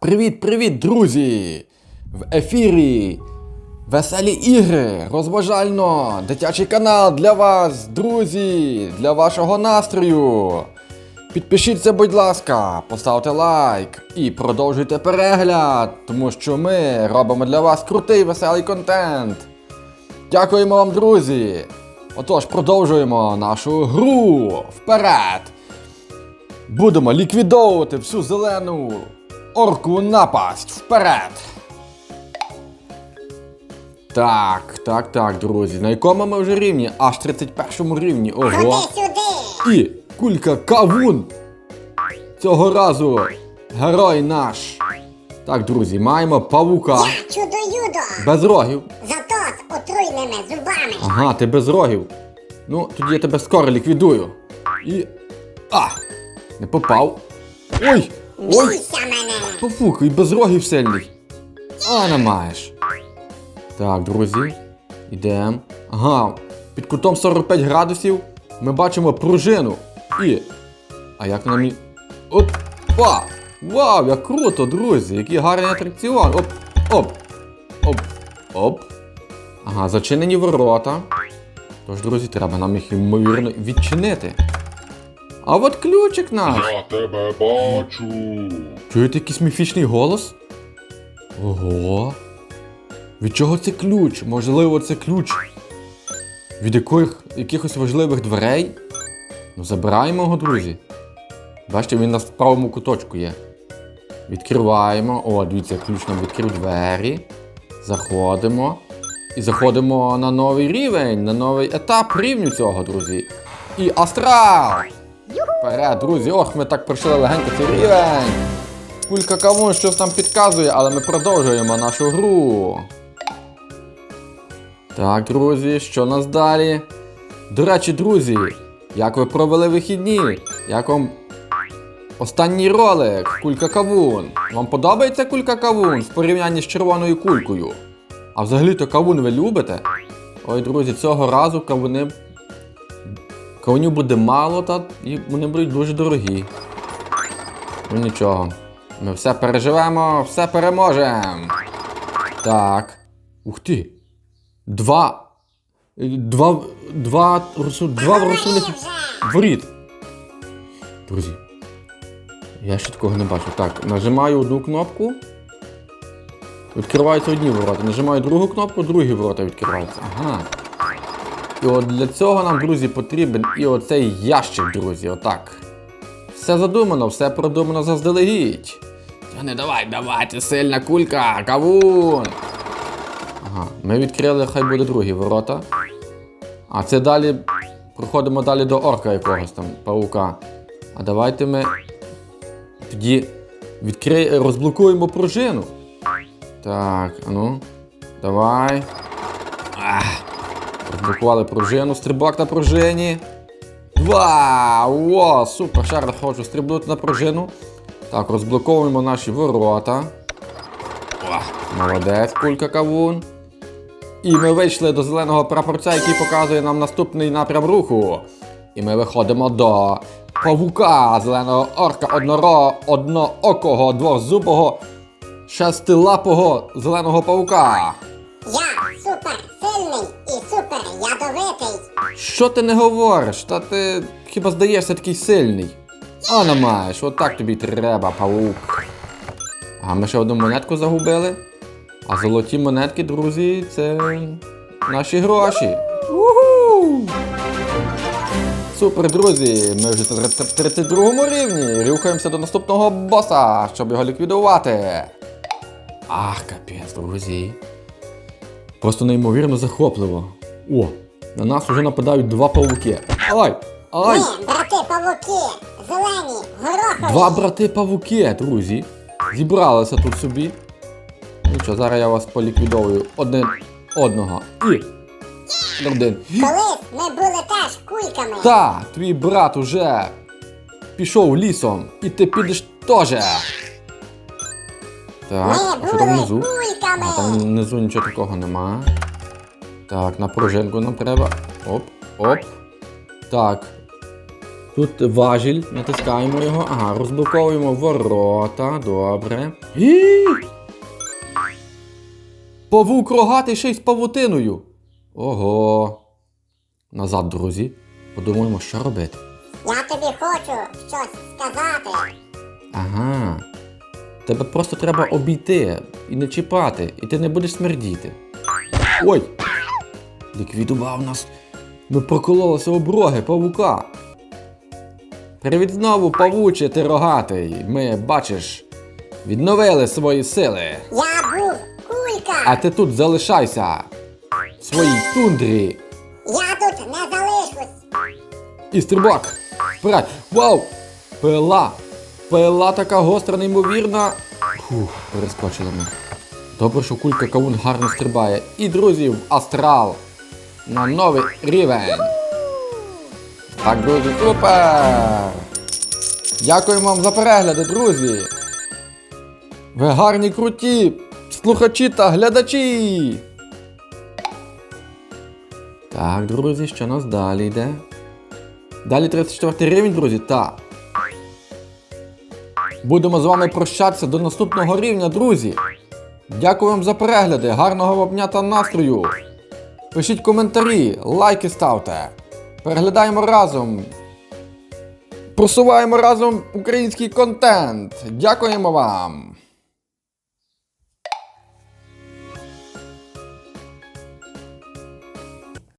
Привіт, привіт, друзі! В ефірі Веселі ігри, розважально, дитячий канал для вас, друзі, для вашого настрою. Підпишіться, будь ласка, поставте лайк і продовжуйте перегляд, тому що ми робимо для вас крутий веселий контент. Дякуємо вам, друзі! Отож, продовжуємо нашу гру вперед! Будемо ліквідовувати всю зелену орку напасть вперед. Так, так, так, друзі. На якому ми вже рівні? Аж 31 рівні. Ого. Ходи сюди! І кулька кавун. Цього разу герой наш. Так, друзі, маємо павука Я чудо-юдо! без рогів. Зато з отруйними зубами! Ага, ти без рогів. Ну, тоді я тебе скоро ліквідую. І. А! Не попав. Ой! Ой! Бійся мене! І без рогів сильний. А, не маєш. Так, друзі. Йдемо. Ага, під кутом 45 градусів ми бачимо пружину. І. А як вона мені. Опа! Вау, як круто, друзі! Який гарний атракціон! Оп! Оп! Оп! Оп! Ага, зачинені ворота. Тож, друзі, треба нам їх ймовірно відчинити. А от ключик наш. Я тебе бачу. Чуєте якийсь міфічний голос? Ого. Від чого це ключ? Можливо, це ключ від яких, якихось важливих дверей? Ну, забираємо його, друзі. Бачите, він на правому куточку є. Відкриваємо. О, дивіться, ключ нам відкрив двері. Заходимо. І заходимо на новий рівень, на новий етап рівню цього, друзі. І астрал! Вперед, друзі, ох, ми так пройшли легенько цей рівень. Кулька кавун щось нам підказує, але ми продовжуємо нашу гру. Так, друзі, що нас далі? До речі, друзі, як ви провели вихідні? Як вам останній ролик Кулька Кавун? Вам подобається кулька кавун в порівнянні з червоною кулькою? А взагалі-то кавун ви любите? Ой, друзі, цього разу кавуни Кавунів буде мало, та і вони будуть дуже дорогі. Ну нічого. Ми все переживемо, все переможемо. Так. Ух ти. Два. Два. Два. Два розсувних воріт. Друзі. Я ще такого не бачу. Так, нажимаю одну кнопку. Відкриваються одні ворота. Нажимаю другу кнопку, другі ворота відкриваються. Ага. І от для цього нам, друзі, потрібен і оцей ящик, друзі, отак. Все задумано, все продумано заздалегідь. Не давай, давай, ти сильна кулька, кавун. Ага, ми відкрили, хай буде другі ворота. А це далі. Проходимо далі до орка якогось там, паука. А давайте ми тоді відкри... розблокуємо пружину. Так, ну. Давай. Ах. Розблокували пружину, стрибок на пружині. Вау! О, супер! Раз хочу стрибнути на пружину. Так, розблоковуємо наші ворота. Молодець, кулька кавун. І ми вийшли до зеленого прапорця, який показує нам наступний напрям руху. І ми виходимо до павука, зеленого орка, одноро, одноокого, двозубого, шестилапого зеленого павука. Що ти не говориш? Та ти хіба здаєшся такий сильний? А не маєш, отак тобі треба, паук. А ми ще одну монетку загубили. А золоті монетки, друзі, це наші гроші. Уху! Супер, друзі! Ми вже на 32 рівні. Рухаємося до наступного боса, щоб його ліквідувати. Ах, капець, друзі. Просто неймовірно захопливо. О, на нас вже нападають два павуки. Ай! Ай! Ми, брати павуки, зелені, горохові! Два брати павуки, друзі. Зібралися тут собі. Нічого, зараз я вас поліквідовую один одного. І. Один. Колись ми були теж кульками! Та, твій брат уже пішов лісом, і ти підеш теж. Так, Ми а що там внизу? А там внизу нічого такого нема. Так, на пружинку нам треба. Оп, оп. Так. Тут важіль, натискаємо його. Ага, розблоковуємо ворота. Добре. І... Павук рогатий ще й з павутиною. Ого. Назад, друзі. Подумаємо, що робити. Я тобі хочу щось сказати. Ага. Тебе просто треба обійти і не чіпати, і ти не будеш смердіти. Ой! Ліквідував нас. Ми прокололися об роги павука. Привіт знову, павуче, ти рогатий. Ми, бачиш, відновили свої сили. Я був кулька. А ти тут залишайся. В своїй тундрі. Я тут не залишусь. І стрибок. Вперед. Вау! Пила! Пила така гостра, неймовірна. Фух, перескочили ми. Добре, що кулька кавун гарно стрибає. І друзі, в астрал. На новий рівень. Так, друзі, супер! Дякуємо вам за перегляди, друзі. Ви гарні круті! Слухачі та глядачі! Так, друзі, що нас далі йде? Далі 34 рівень, друзі, та. Будемо з вами прощатися до наступного рівня, друзі. Дякую вам за перегляди, гарного вам дня та настрою. Пишіть коментарі, лайки ставте. Переглядаємо разом. Просуваємо разом український контент. Дякуємо вам!